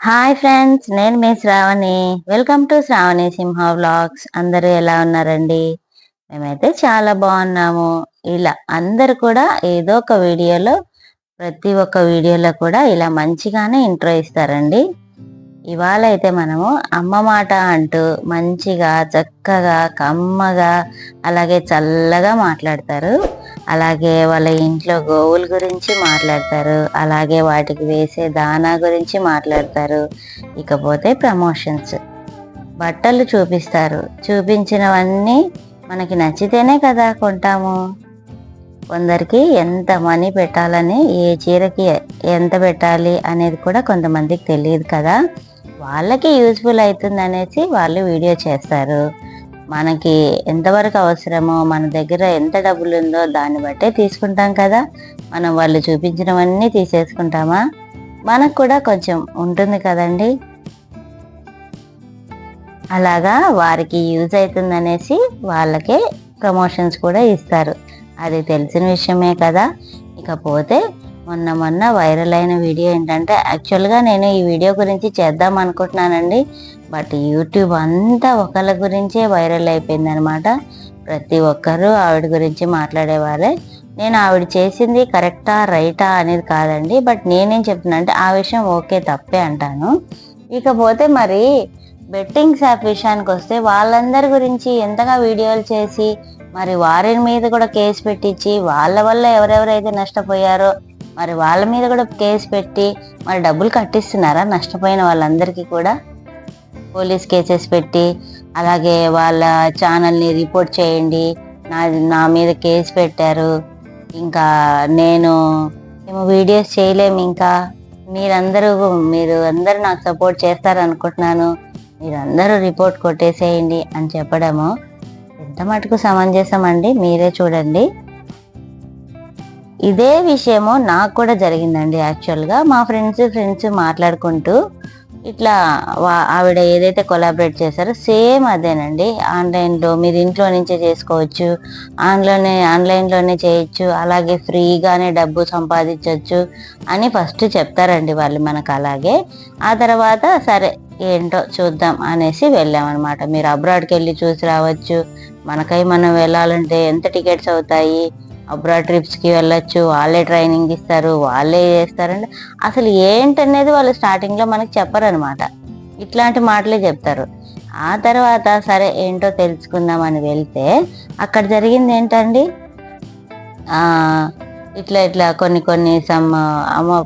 Hi friends నేను మీ Shravani. Welcome to Shravani Simha vlogs అందరూ ఎలా ఉన్నారండి? మేమైతే చాలా బాగున్నాము. ఇలా అందరు కూడా ఏదో ఒక వీడియోలో ప్రతి ఒక్క వీడియోలో కూడా ఇలా మంచిగానే ఇంట్రో ఇస్తారండి. ఇవాళ అయితే మనము అమ్మ మాట అంటూ మంచిగా చక్కగా కమ్మగా అలాగే చల్లగా మాట్లాడతారు. అలాగే వాళ్ళ ఇంట్లో గోవుల గురించి మాట్లాడతారు. అలాగే వాటికి వేసే దానా గురించి మాట్లాడతారు. ఇకపోతే ప్రమోషన్స్. బట్టలు చూపిస్తారు. చూపించినవన్నీ మనకి నచ్చితేనే కదా కొంటాము. కొందరికి ఎంత మనీ పెట్టాలని ఏ చీరకి ఎంత పెట్టాలి అనేది కూడా కొంతమందికి తెలియదు కదా. వాళ్ళకి యూజ్ఫుల్ అవుతుంది అనేసి వాళ్ళు వీడియో చేస్తారు. మనకి ఎంతవరకు అవసరమో మన దగ్గర ఎంత డబ్బులు ఉందో దాన్ని బట్టే తీసుకుంటాం కదా. మనం వాళ్ళు చూపించినవన్నీ తీసేసుకుంటామా? మనకు కూడా కొంచెం ఉంటుంది కదండి. అలాగా వారికి యూజ్ అవుతుంది అనేసి వాళ్ళకే ప్రమోషన్స్ కూడా ఇస్తారు. అది తెలిసిన విషయమే కదా. ఇకపోతే మొన్న మొన్న వైరల్ అయిన వీడియో ఏంటంటే యాక్చువల్గా నేను ఈ వీడియో గురించి చేద్దాం అనుకుంటున్నానండి. బట్ యూట్యూబ్ అంతా ఒకళ్ళ గురించే వైరల్ అయిపోయింది అనమాట ప్రతి ఒక్కరూ ఆవిడ గురించి మాట్లాడేవారే. నేను ఆవిడ చేసింది కరెక్టా రైటా అనేది కాదండి. బట్ నేనేం చెప్తున్నా అంటే ఆ విషయం ఓకే తప్పే అంటాను. ఇకపోతే మరి బెట్టింగ్స్ యాప్ విషయానికి వస్తే వాళ్ళందరి గురించి ఎంతగా వీడియోలు చేసి మరి వారి మీద కూడా కేసు పెట్టించి వాళ్ళ వల్ల ఎవరెవరైతే నష్టపోయారో మరి వాళ్ళ మీద కూడా కేసు పెట్టి మరి డబ్బులు కట్టిస్తున్నారా? నష్టపోయిన వాళ్ళందరికీ కూడా పోలీస్ కేసెస్ పెట్టి అలాగే వాళ్ళ ఛానల్ని రిపోర్ట్ చేయండి. నా నా మీద కేసు పెట్టారు. ఇంకా నేను మేము వీడియోస్ చేయలేము ఇంకా. మీరందరూ మీరు అందరూ నాకు సపోర్ట్ చేస్తారనుకుంటున్నాను. మీరందరూ రిపోర్ట్ కొట్టేసేయండి అని చెప్పడము. ఎంత మటుకు సమంజసం అండి మీరే చూడండి. ఇదే విషయము నాకు కూడా జరిగిందండి యాక్చువల్గా మా ఫ్రెండ్స్ ఫ్రెండ్స్ మాట్లాడుకుంటూ ఇట్లా ఆవిడ ఏదైతే కొలాబరేట్ చేశారో సేమ్ అదేనండి. ఆన్లైన్లో మీరు ఇంట్లో నుంచే చేసుకోవచ్చు ఆన్లోనే ఆన్లైన్లోనే చేయొచ్చు అలాగే ఫ్రీగానే డబ్బు సంపాదించవచ్చు అని ఫస్ట్ చెప్తారండి వాళ్ళు మనకు అలాగే. ఆ తర్వాత సరే ఏంటో చూద్దాం అనేసి వెళ్ళామన్నమాట. మీరు అబ్రాడ్కి వెళ్ళి చూసి రావచ్చు మనకై మనం వెళ్ళాలంటే ఎంత టికెట్స్ అవుతాయి అబ్రాడ్ ట్రిప్స్కి వెళ్ళొచ్చు వాళ్ళే ట్రైనింగ్ ఇస్తారు వాళ్ళే చేస్తారంటే అసలు ఏంటనేది వాళ్ళు స్టార్టింగ్లో మనకి చెప్పరనమాట. ఇట్లాంటి మాటలే చెప్తారు. ఆ తర్వాత సరే ఏంటో తెలుసుకుందామని వెళ్తే అక్కడ జరిగింది ఏంటండి? ఇట్లా ఇట్లా కొన్ని కొన్ని సమ్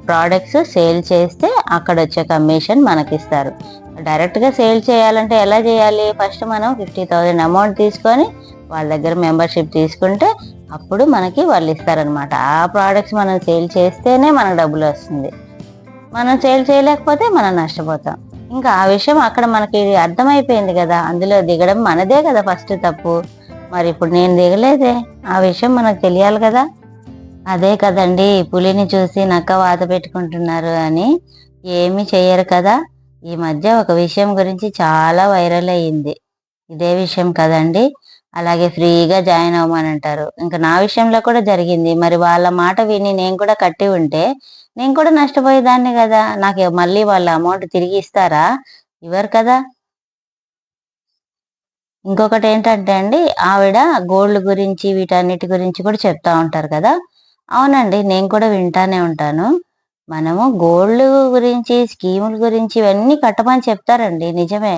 ప్రోడక్ట్స్ సేల్ చేస్తే అక్కడ వచ్చే కమిషన్ మనకి ఇస్తారు డైరెక్ట్గా సేల్ చేయాలంటే ఎలా చేయాలి? ఫస్ట్ మనం ఫిఫ్టీ థౌజండ్ అమౌంట్ తీసుకొని వాళ్ళ దగ్గర మెంబర్షిప్ తీసుకుంటే అప్పుడు మనకి వాళ్ళు ఇస్తారనమాట ఆ ప్రోడక్ట్స్ మనం సేల్ చేస్తేనే మనకు డబ్బులు వస్తుంది. మనం సేల్ చేయలేకపోతే మనం నష్టపోతాం. ఇంకా ఆ విషయం అక్కడ మనకి అర్థమైపోయింది కదా. అందులో దిగడం మనదే కదా ఫస్ట్ తప్పు. మరి ఇప్పుడు నేను దిగలేదే? ఆ విషయం మనకు తెలియాలి కదా. అదే కదండి పులిని చూసి నక్క వాత పెట్టుకుంటున్నారు అని ఏమి చేయరు కదా. ఈ మధ్య ఒక విషయం గురించి చాలా వైరల్ అయ్యింది. ఇదే విషయం కదండి. అలాగే ఫ్రీగా జాయిన్ అవ్వమని అంటారు ఇంకా నా విషయంలో కూడా జరిగింది. మరి వాళ్ళ మాట విని నేను కూడా కట్టి ఉంటే నేను కూడా నష్టపోయేదాన్ని కదా. నాకు మళ్ళీ వాళ్ళ అమౌంట్ తిరిగి ఇస్తారా? ఇవ్వరు కదా. ఇంకొకటి ఏంటంటే అండి ఆవిడ గోల్డ్ గురించి వీటన్నిటి గురించి కూడా చెప్తా ఉంటారు కదా. అవునండి నేను కూడా వింటానే ఉంటాను. మనము గోల్డ్ గురించి స్కీముల గురించి ఇవన్నీ కట్టమని చెప్తారండి. నిజమే.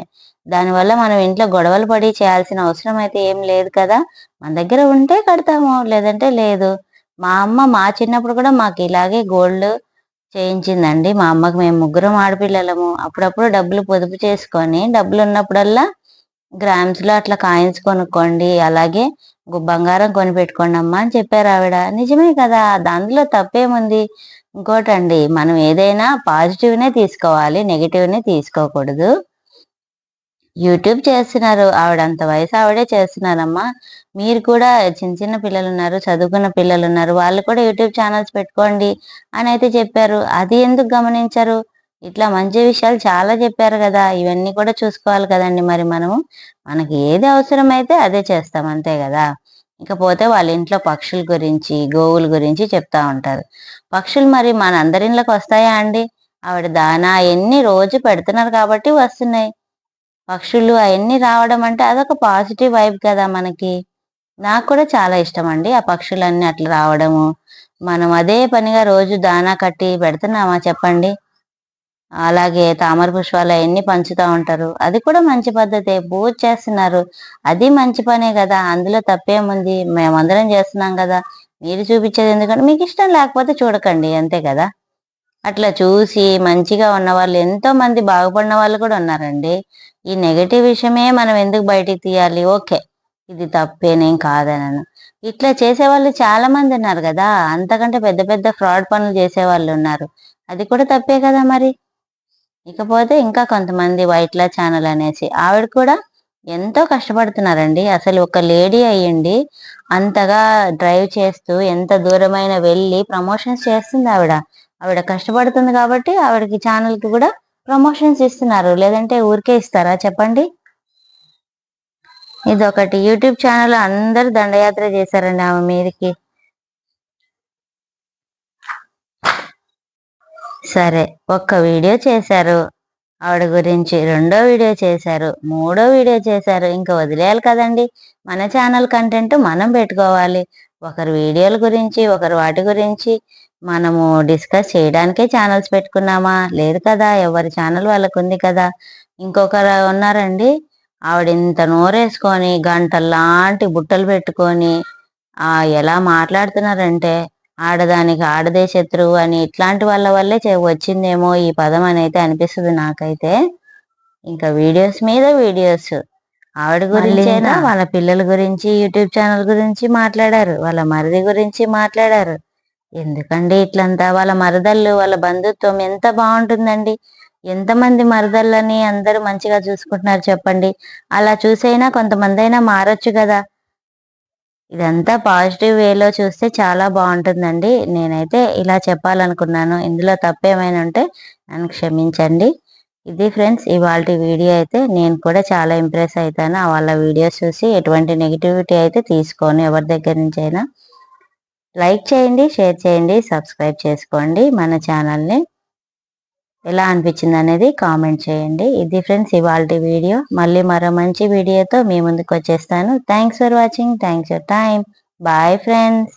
దానివల్ల మనం ఇంట్లో గొడవలు పడి చేయాల్సిన అవసరం అయితే ఏం లేదు కదా. మన దగ్గర ఉంటే కడతాము లేదంటే లేదు. మా అమ్మ మా చిన్నప్పుడు కూడా మాకు ఇలాగే గోల్డ్ చేయించిందండి. మా అమ్మకి మేము ముగ్గురం ఆడపిల్లలము. అప్పుడప్పుడు డబ్బులు పొదుపు చేసుకొని డబ్బులు ఉన్నప్పుడల్లా గ్రామ్స్లో అట్లా కాయిన్స్ కొనుక్కోండి అలాగే బంగారం కొనిపెట్టుకోండి అమ్మా అని చెప్పారు ఆవిడ. నిజమే కదా. దాంట్లో తప్పేముంది? ఇంకోటండి మనం ఏదైనా పాజిటివ్నే తీసుకోవాలి నెగిటివ్ని తీసుకోకూడదు. యూట్యూబ్ చేస్తున్నారు ఆవిడ అంత వయసు ఆవిడే చేస్తున్నారమ్మా. మీరు కూడా చిన్న చిన్న పిల్లలు ఉన్నారు చదువుకున్న పిల్లలు ఉన్నారు వాళ్ళు కూడా యూట్యూబ్ ఛానల్స్ పెట్టుకోండి అని అయితే చెప్పారు. అది ఎందుకు గమనించారు? ఇట్లా మంచి విషయాలు చాలా చెప్పారు కదా ఇవన్నీ కూడా చూసుకోవాలి కదండి మరి మనము. మనకి ఏది అవసరమైతే అదే చేస్తాం అంతే కదా. ఇకపోతే వాళ్ళ ఇంట్లో పక్షుల గురించి గోవుల గురించి చెప్తా ఉంటారు. పక్షులు మరి మన అందరి ఇంట్లోకి వస్తాయా అండి? ఆవిడ దానా అవన్నీ రోజు పెడుతున్నారు కాబట్టి వస్తున్నాయి. పక్షులు అవన్నీ రావడం అంటే అదొక పాజిటివ్ వైబ్ కదా మనకి. నాకు కూడా చాలా ఇష్టం అండి ఆ పక్షులన్నీ అట్లా రావడము. మనం అదే పనిగా రోజు దానా కట్టి పెడుతున్నామా చెప్పండి? అలాగే తామర పుష్పాలు అవన్నీ పంచుతూ ఉంటారు. అది కూడా మంచి పద్ధతే. పూజ చేస్తున్నారు. అది మంచి పనే కదా. అందులో తప్పేముంది? మేమందరం చేస్తున్నాం కదా. మీరు చూపించేది ఎందుకంటే మీకు ఇష్టం లేకపోతే చూడకండి అంతే కదా? అట్లా చూసి మంచిగా ఉన్న వాళ్ళు ఎంతో మంది బాగుపడిన వాళ్ళు కూడా ఉన్నారండి. ఈ నెగటివ్ విషయమే మనం ఎందుకు బయటికి తీయాలి? ఓకే ఇది తప్పేనేం కాదనను. ఇట్లా చేసేవాళ్ళు చాలా మంది ఉన్నారు కదా? అంతకంటే పెద్ద పెద్ద ఫ్రాడ్ పనులు చేసే వాళ్ళు ఉన్నారు. అది కూడా తప్పే కదా మరి? ఇకపోతే ఇంకా కొంతమంది వైట్లా ఛానల్ అనేసి ఆవిడ కూడా ఎంతో కష్టపడుతున్నారండి. అసలు ఒక లేడీ అయ్యండి అంతగా డ్రైవ్ చేస్తూ ఎంత దూరమైన వెళ్ళి ప్రమోషన్స్ చేస్తుంది ఆవిడ. ఆవిడ కష్టపడుతుంది కాబట్టి ఆవిడకి ఛానల్కి కూడా ప్రమోషన్స్ ఇస్తున్నారు. లేదంటే ఊరికే ఇస్తారా? చెప్పండి. ఇది ఒకటి యూట్యూబ్ ఛానల్ అందరు దండయాత్ర చేశారండి ఆమె మీదకి. సరే ఒక్క వీడియో చేశారు. ఆవిడ గురించి రెండో వీడియో చేశారు మూడో వీడియో చేశారు ఇంకా వదిలేయాలి కదండి. మన ఛానల్ కంటెంట్ మనం పెట్టుకోవాలి. ఒకరి వీడియోల గురించి ఒకరు వాటి గురించి మనము డిస్కస్ చేయడానికే ఛానల్స్ పెట్టుకున్నామా? లేదు కదా ఎవరి ఛానల్ వాళ్ళకు ఉంది కదా. ఇంకొకరు ఉన్నారండి ఆవిడ ఇంత నోరేసుకొని గంటలాంటి బుట్టలు పెట్టుకొని ఎలా మాట్లాడుతున్నారంటే ఆడదానికి ఆడదే శత్రువు అని ఇట్లాంటి వాళ్ళ వల్లే వచ్చిందేమో ఈ పదం అని అయితే అనిపిస్తుంది నాకైతే. ఇంకా వీడియోస్ మీద వీడియోస్. ఆవిడ గురించి వాళ్ళ పిల్లల గురించి యూట్యూబ్ ఛానల్ గురించి మాట్లాడారు. వాళ్ళ మరిది గురించి మాట్లాడారు. ఎందుకండి ఇట్లంతా? వాళ్ళ మరదళ్ళు వాళ్ళ బంధుత్వం ఎంత బాగుంటుందండి? ఎంతమంది మరదళ్ళని అందరూ మంచిగా చూసుకుంటున్నారు చెప్పండి. అలా చూసైనా కొంతమంది అయినా మారచ్చు కదా. ఇదంతా పాజిటివ్ వేలో చూస్తే చాలా బాగుంటుందండి. నేనైతే ఇలా చెప్పాలనుకున్నాను. ఇందులో తప్పేమైనా ఉంటే నన్ను క్షమించండి. ఇది ఫ్రెండ్స్ ఇవాళ వీడియో అయితే నేను కూడా చాలా ఇంప్రెస్ అవుతాను వాళ్ళ వీడియోస్ చూసి ఎటువంటి నెగిటివిటీ అయితే తీసుకోను ఎవరి దగ్గర నుంచి అయినా లైక్ చేయండి షేర్ చేయండి సబ్స్క్రైబ్ చేసుకోండి మన ఛానల్ని. ఎలా అనిపించింది అనేది కామెంట్ చేయండి. ఇది ఫ్రెండ్స్ ఇవాళ వీడియో. మళ్ళీ మరో మంచి వీడియోతో మీ ముందుకు వచ్చేస్తాను. Thanks for watching thanks for time bye friends